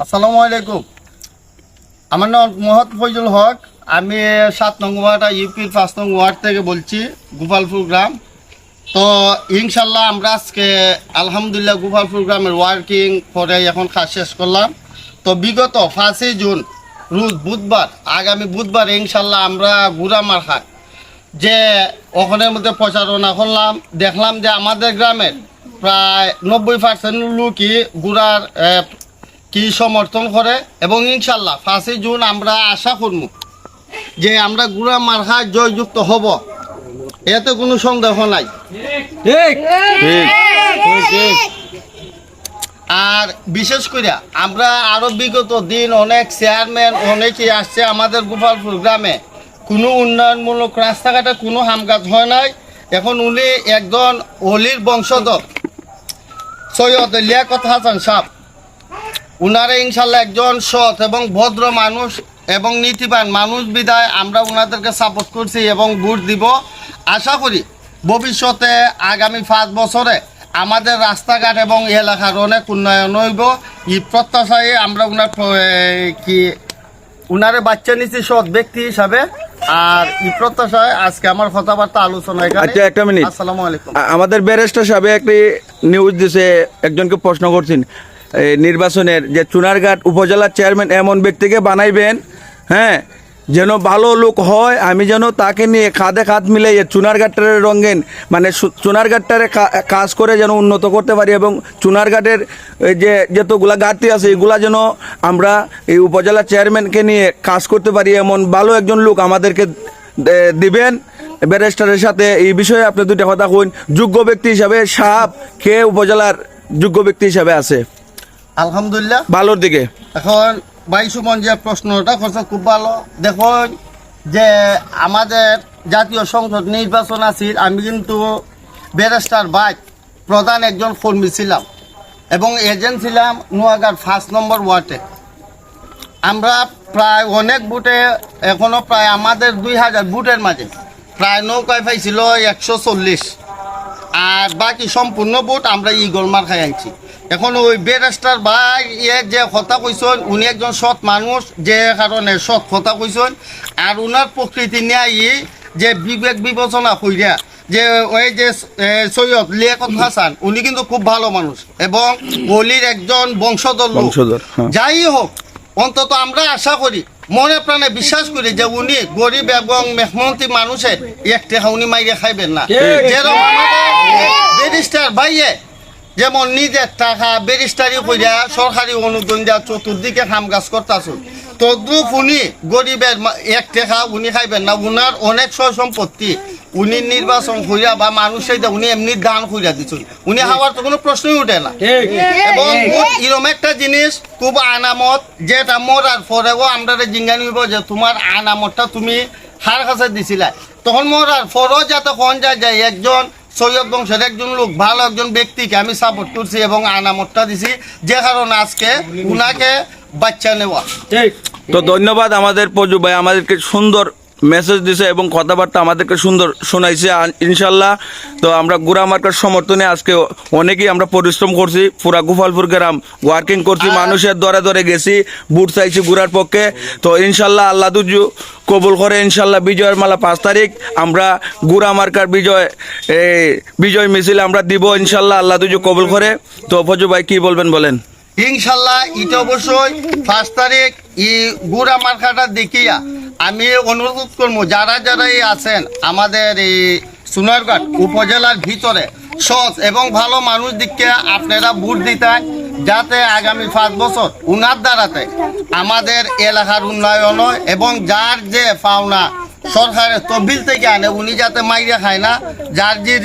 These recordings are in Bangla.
আসসালামু আলাইকুম। আমার নাম মোহাম্মদ ফৈজুল হক। আমি সাত নং ওয়ার্ড ইউপির পাঁচ নং ওয়ার্ড থেকে বলছি, গোপালপুর গ্রাম। তো ইনশাল্লাহ আমরা আজকে, আলহামদুলিল্লাহ গোপালপুর গ্রামের ওয়ার্কিং করে এখন কাজ শেষ করলাম। তো বিগত পাঁচই জুন, রোজ বুধবার, আগামী বুধবার ইনশাল্লাহ আমরা গুড়ামার হাট যে ওখানের মধ্যে প্রচারণা করলাম। দেখলাম যে আমাদের গ্রামের প্রায় নব্বই পার্সেন্ট লোকই গুড়ার কি সমর্থন করে? এবং ইনশাল্লাহ পাঁচই জুন আমরা আশা করব যে আমরা গুড়া মার্কায় জয়যুক্ত হব। এতে কোনো সন্দেহ নাই। আর বিশেষ করে আমরা আরও বিগত দিন অনেক চেয়ারম্যান অনেকেই আসছে আমাদের গোপালপুর গ্রামে। কোনো উন্নয়নমূলক রাস্তাঘাটে কোনো হামকাজ হয় নাই। এখন উনি একজন অলির বংশধর। সৈয়দ লিয়াকত হাসান সাহ উনারা ইনশাল্লাহ একজন সৎ এবং ভদ্র মানুষ এবং নীতিবান মানুষ বিদায় আমরা ওনাদেরকে সাপোর্ট করছি এবং ভোট দিব। আশা করি ভবিষ্যতে আগামী পাঁচ বছরে আমাদের রাস্তাঘাট এবং এলাকার অনেক উন্নয়ন হইব। এই প্রত্যাশায় আমরা ওনার কি উনারে বাচ্চা নিচ্ছি সৎ ব্যক্তি হিসাবে। আর এই প্রত্যাশায় আজকে আমার কথাবার্তা আলোচনা আচ্ছা, একটা মিনিট। আসসালামু আলাইকুম। আমাদের ব্যারিস্টার সাহেব একটি নিউজ দিছে একজনকে প্রশ্ন করছেন। নির্বাচনের যে চুনারঘাট উপজেলার চেয়ারম্যান এমন ব্যক্তিকে বানাইবেন হ্যাঁ যেন ভালো লোক হয়, আমি যেন তাকে নিয়ে খাদে খাত মিলাই চুনারঘাটের রঙেন মানে চুনারঘাটটারে কাজ করে যেন উন্নত করতে পারি এবং চুনারঘাটের যে যতগুলা ঘাটতি আছে, এগুলা যেন আমরা এই উপজেলা চেয়ারম্যানকে নিয়ে কাজ করতে পারি এমন ভালো একজন লোক আমাদেরকে দিবেন। ব্যারিস্টারের সাথে এই বিষয়ে আপনি দুইটা কথা কইন। যোগ্য ব্যক্তি হিসাবে সাপ কে উপজেলার যোগ্য ব্যক্তি হিসাবে আছে? আলহামদুলিল্লাহ। ভালোর দিকে। এখন ভাই সুমন যে প্রশ্নটা করছে খুব ভালো। দেখুন যে আমাদের জাতীয় সংসদ নির্বাচন আছে আমি কিন্তু ব্যারিস্টার বাইক প্রধান একজন কর্মী ছিলাম এবং এজেন্ট ছিলাম নোয়াগার ফার্স্ট নম্বর ওয়ার্ডে। আমরা প্রায় অনেক বুটে এখনও প্রায় আমাদের দুই হাজার বুটের মাঝে প্রায় নৌকায় পাইছিল একশো চল্লিশ। আর বাকি সম্পূর্ণ বুট আমরা ইগল মার খাই আনছি। এখন ওই বেরেস্টার ভাই ইয়ে যে কথা কইছেন উনি একজন সৎ মানুষ যে কারণে সৎ কথা কইছেন আর উনার প্রকৃতি নিয়ে ই যে বিবেক বিবেচনা কইরা যে ওই যে সৈয়দ লিয়াকত হাসান উনি কিন্তু খুব ভালো মানুষ এবং অলির একজন বংশধর লোক। হ্যাঁ। যাই হোক অন্তত আমরা আশা করি মনে প্রাণে বিশ্বাস করি যে উনি গরিব এবং মেহমন্ত্রী মানুষের এক টাকা উনি মাইরে খাইবেন না। যেরকম আমাদের ব্যারিস্টার ভাইয়ে যেমন নিজের টাকা ব্যারিস্টারি কইরা সরকারি অনুদান দেওয়া চতুর্দিকে কাম কাজ করতেছ। তদ্রুপ উনি গরিবের এক টাকা উনি খাইবেন না উনার অনেক সয় সম্পত্তি উনি নির্বাচন কইরা বা মানুষের উনি এমনি দান কইরা দিচ্ছেন উনি হওয়ার তো কোনো প্রশ্নই উঠে না। এবং এরম একটা জিনিস খুব আনামত যেটা মরার পরেও আমরা জিঙ্গা নিব যে তোমার আনামতটা তুমি হার কাছে দিছিলা? তখন মরার পরেও যাতে কোন যায় যায় একজন সৈয়দ বংশের একজন লোক, ভালো একজন ব্যক্তিকে আমি সাপোর্ট করছি এবং আনামতটা দিছি। যে কারণে আজকে উনাকে বাচ্চা নেওয়া। তো ধন্যবাদ আমাদের পজু ভাই, আমাদেরকে সুন্দর মেসেজ দিছে এবং কথাবার্তা আমাদেরকে সুন্দর শোনাইছে ইনশাল্লাহ তো আমরা গুড়া মার্কার সমর্থনে আজকে অনেকেই আমরা পরিশ্রম করছি পুরা গোপালপুর গ্রাম ওয়ার্কিং করছি মানুষের দরে দরে গেছি বুট চাইছি গুড়ার পক্ষে। তো ইনশাল্লাহ আল্লাহ দুজু কবুল করে ইনশাল্লাহ বিজয়ের মালা পাঁচ তারিখ আমরা গুড়া মার্কার বিজয় এই বিজয় মিছিল আমরা দিব ইনশাল্লাহ আল্লাহ দুজু কবুল করে। তো ফজু ভাই কি বলবেন বলেন? ইনশাল্লাহ এটা অবশ্যই পাঁচ তারিখ ই গুড়া মার্কাটা দেখিয়া আমি অনুরোধ করব, যারা যারাই আছেন, আমাদের এই সোনারঘাট উপজেলার ভিতরে, সৎ এবং ভালো মানুষ দিককে আপনারা ভোট দিতেন যাতে আগামী পাঁচ বছর উনার দ্বারাতে আমাদের এলাকার উন্নয়ন হয় এবং যার যে পাওনা সরকারের তহবিল থেকে আনে, উনি যাতে মাইরে খায় না, যার যে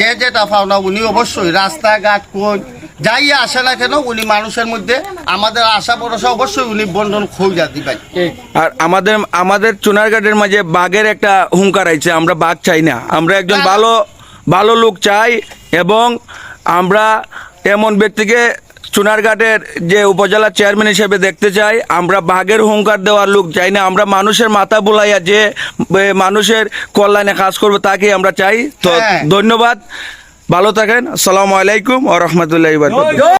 যে যেটা পাওনা, উনি অবশ্যই রাস্তাঘাট, কোন যাই আসে না কেন উনি মানুষের মধ্যে আমাদের আশা ভরসা অবশ্যই উনি বন্ধন খোঁজা দিবেন। আর আমাদের আমাদের চুনারঘাটের মাঝে বাঘের একটা হুঙ্কার আইছে আমরা বাঘ চাই না। আমরা একজন ভালো ভালো লোক চাই এবং আমরা এমন ব্যক্তিকে চুনারঘাটের যে উপজেলা চেয়ারম্যান হিসেবে দেখতে চাই। আমরা বাঘের হুঙ্কার দেওয়ার লোক চাই না। আমরা মানুষের মাথা বোলাইয়া যে মানুষের কল্যাণে কাজ করব তাকে আমরা চাই। তো হ্যাঁ। ধন্যবাদ। ভালো থাকেন আসসালামু আলাইকুম ও রহমতুল্লাহ